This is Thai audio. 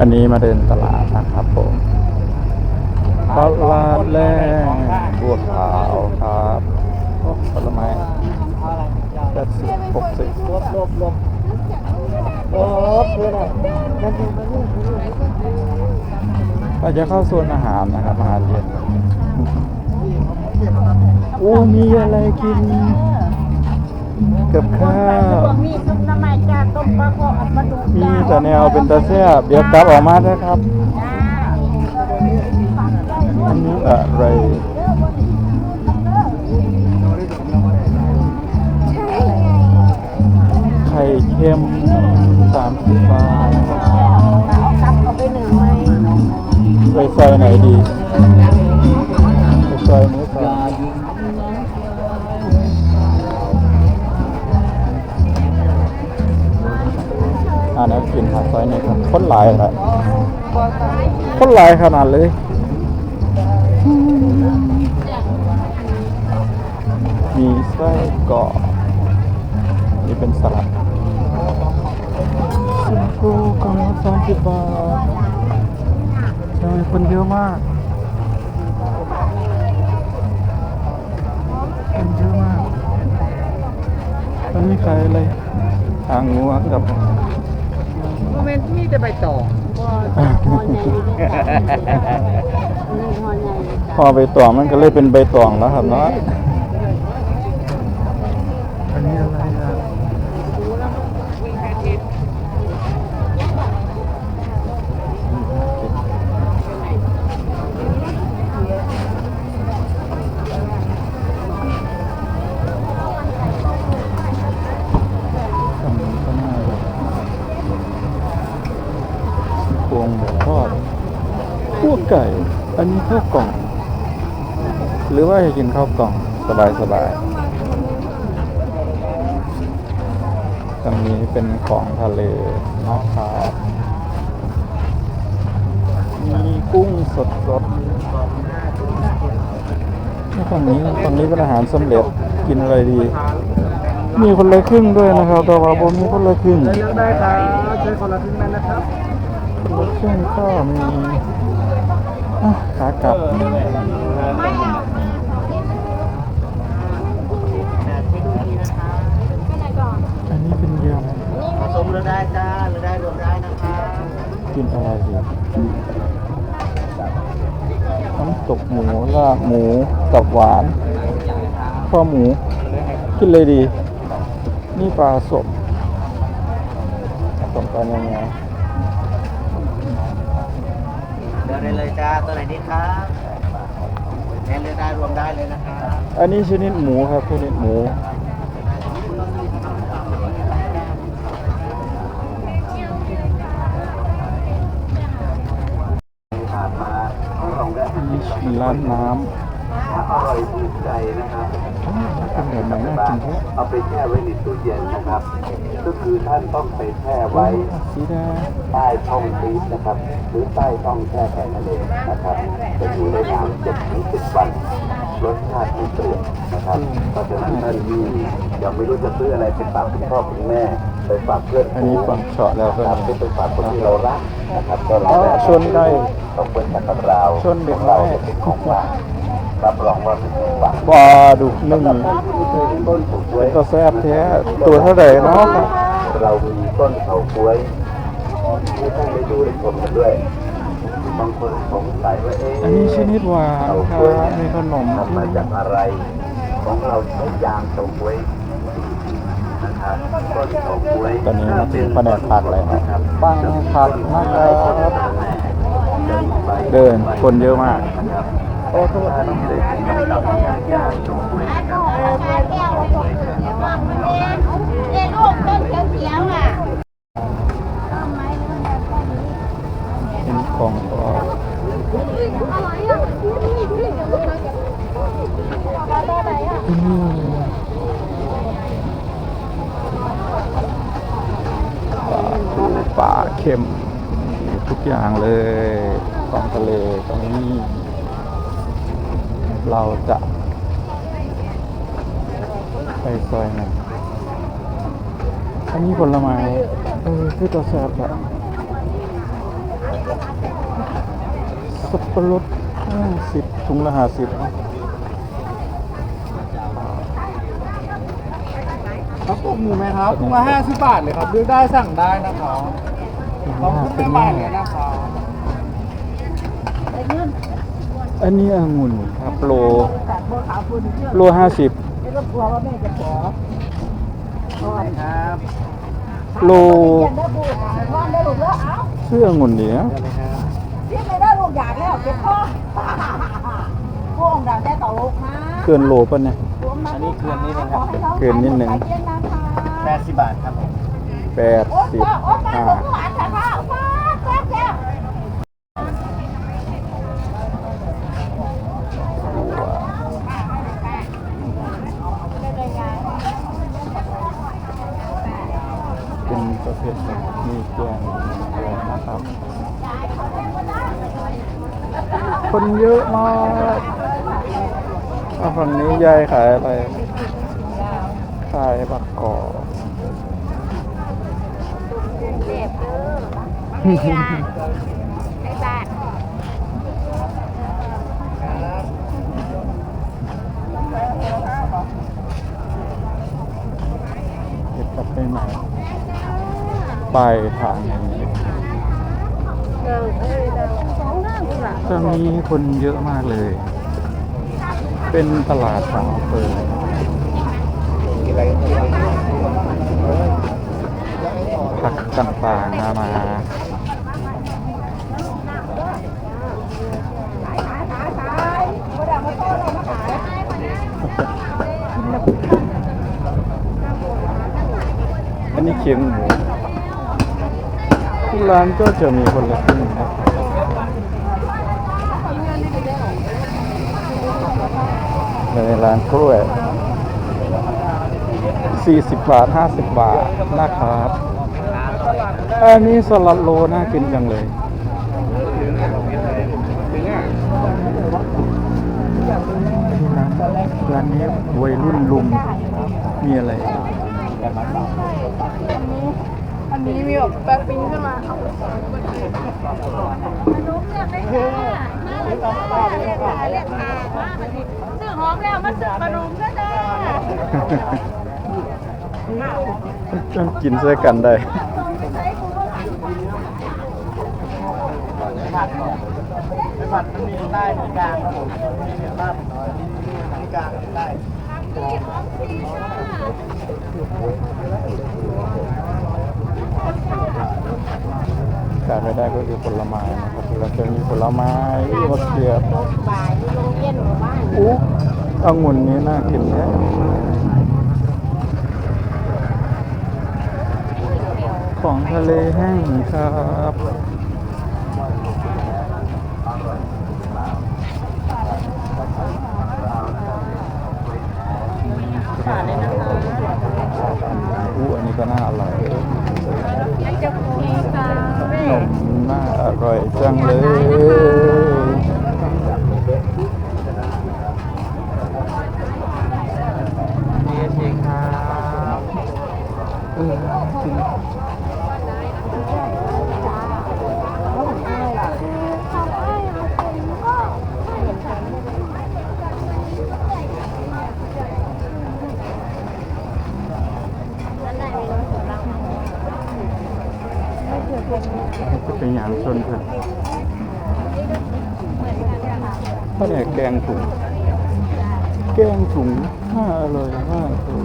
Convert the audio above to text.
อันนี้มาเดินตลาดนะครับผมตลาดแรงบัวขาวครับผลไม้แปดสิบหกสิบลบลบลบลบคืออะไรนั่นคือมันเราจะเข้าโซนอาหารนะครับอาหารเย็นโอ้มีอะไรกินกับข้าว มีซุปน้ำมันจ้าต้มปลาคออัดปลาดุกมีจ้าแต่แนวเป็นตาแซ่บเดี๋ยวกลับออกมาด้วยครับจ้าอันนี้อะไรไข่เค็มสามสิบบาทเอากลับเอาไปหนึ่งไหมไปซอยไหนดี นะกินผักซอยนี้ครับคนหลายครับคนหลายขนาดเลยมีไส้กรอกนี่เป็นสลัดซิมโก้กล่องละสามสิบบาททำไมคนเยอะมากคนเยอะมากตอนนี้ขายอะไรหางงัวกับโม เมนต์มีแต่ใบตองบ่อใหญ่ด้วยจ้าอันนี้หอใหญ่ด้วยพอใบตองมันก็เลยเป็นใบตองแล้วครับเนาะ อันนี้อะไร ไก่ อันนี้ข้าวกล่อง หรือว่าจะกินข้าวกล่องสบายสบายตรงนี้เป็นของทะเลนะครับมีกุ้งสดสดๆฝั่งนี้ฝั่งนี้เป็นอาหารสำเร็จกินอะไรดี มีคนละครึ่งด้วยนะครับแต่ว่าผมมีคนละครึ่งเลือกได้ครับใช้คนละครึ่งนั้นนะครับคนละครึ่งก็มีอะ ขากลับอันนี้เป็นยผสมเลือกได้จ้าเลือกได้รวมได้นะครับำกินอะไรดีน้ำตกหมูลาบหมูกับหวานข้าวหมูกินเลยดี นี่ปลาสดสมกันยังไง เลือก ได้เลยจ้าตัวไหนดีครับแนนเลยได้รวมได้เลยนะครับอันนี้ชนิดหมูครับชนิดหมูผ่านมาลองได้อันนี้ ชิร้านน้อร่อยถูกใจนะครับำเป็นแบบไหนน่ากินแท้เอาไปแช่ไว้ในตู้เย็นนะครับ ก็คือท่านต้องไปแช่ไว้สีแดงใต้ช่องฟรีซนะครับ หรือใต้ช่องแช่แข็งนั่นเองนะครับ จะอยู่ในน้ำเจ็ดถึงสิบวันรสชาติไม่เปลี่ยนนะครับเพราะฉะนั้นท่านที่ยังไม่รู้จะซื้ออะไรไปฝากคุณพ่อคุณแม่ ไปฝากเพื่อนอันนี้ฝั่งเฉาะแล้วก็ครับไปฝากคนที่เรารักนะครับก็เราอ๋อได้ชนได้ต้องเป็นกับเราชนเด็กของเราน้อยจะเป็นของฝากรับรองว่าเป็นของฝากปลาดุกนึ่งต้นถูกไว้ก็แซ่บแท้ตัวเท่าไหร่เนาะครับเรามีต้นเฉาก๊วยที่ท่านได้ดูได้ชมกันด้วยบางคนสงสัยว่าเอ๊ะอันนี้ชนิดหวานเฉาครัก๊วยบมีขนมทำมาจากอะไร ของเราใช้ยางเฉาก๊วยนะครับ ต้นเฉาก๊วยตอนนี้มาถึงแผนกผักเลยครับปังผักนะครับเดินคนเยอะมากโอ้ตัวนี้เลยกับยางเฉาก๊วยนะครับเรียกลูกต้นเขียวๆอะเป็นของทอดอืมปลาทูปลา เค็มทุกอย่างเลยของทะเลตรงนี้ เราจะ ไปซอยไหนอันนี้ผลไม้เออคือตัวแซ่บอะสับปะรดห้าสิบถุงละห้าสิบครับผมหมูไหมครับถุงละห้าสิบบาทเลยครับเลือกได้สั่งได้นะครับ ลองขึ้นแม่บ้านเลยนะครับอันนี้องุ่นครับโลโลห้าสิบครับโลเสื้อองุ่นเนี้ยเรียกไม่ได้ลูกอยากแล้วเก็บข้อพวกดังได้ต่อลูกนะเกินโลป่ะเนี่ยอันนี้เคืนนี่นะครับเกินนิดนึงแปดสิบบาทครับผม แปดสิบห้าเป็นประเภทแบบมีแกงอะไรนะครับ คนเยอะมากฝั่งนี้ยายขายอะไร ขายบักกอก เจ็บเด้อไอ้บ้านเก็บกลับไปใหม่ปลายทางอย่างนี้เดินเอ้ยเดินสองนั่งละตอนนี้คนเยอะมากเลย เป็นตลาดของอำเภอ ผักต่างๆนานาอันนี้เคียงหมูที่ร้านก็จะมีคนละครึ่งนะในร้านกล้วย40 บาท 50 บาทนะครับ อันนี้สลัดโลน่ากินจังเลยร้านร้านนี้วัยรุ่นลุมมีอะไรอันนี้มีแบบแป๊บปิ้งขึ้นมาลุกเรียกได้ค่ะเรียกค่ะเรียกค่ะเรียกค่ะซื้อหอมแล้วมาซื้อขนมก็ได้ต้องกินด้วยกันได้ ไม่ ผัดไม่ผัดมันมีใต้มีกลางครับผมมีเนี่ยลาน้อยมีกลางได้ขาดไม่ได้ก็คือผลไม้นะครับเราจะมีผลไม้มะเขือบ่ายมีโรงเรียนหมู่บ้านอุ๊องุ่นนี้น่ากินแท้ของทะเลแห้งครับอู้อันนี้ก็น่าอร่อย จะคุยค่ะ ขนมน่าอร่อยจังเลย นี่จริงครับ เออจริง จะเป็นอย่างชนค่ะก็เนี่ยแกงถุง แกงถุงน่าอร่อยมากเลย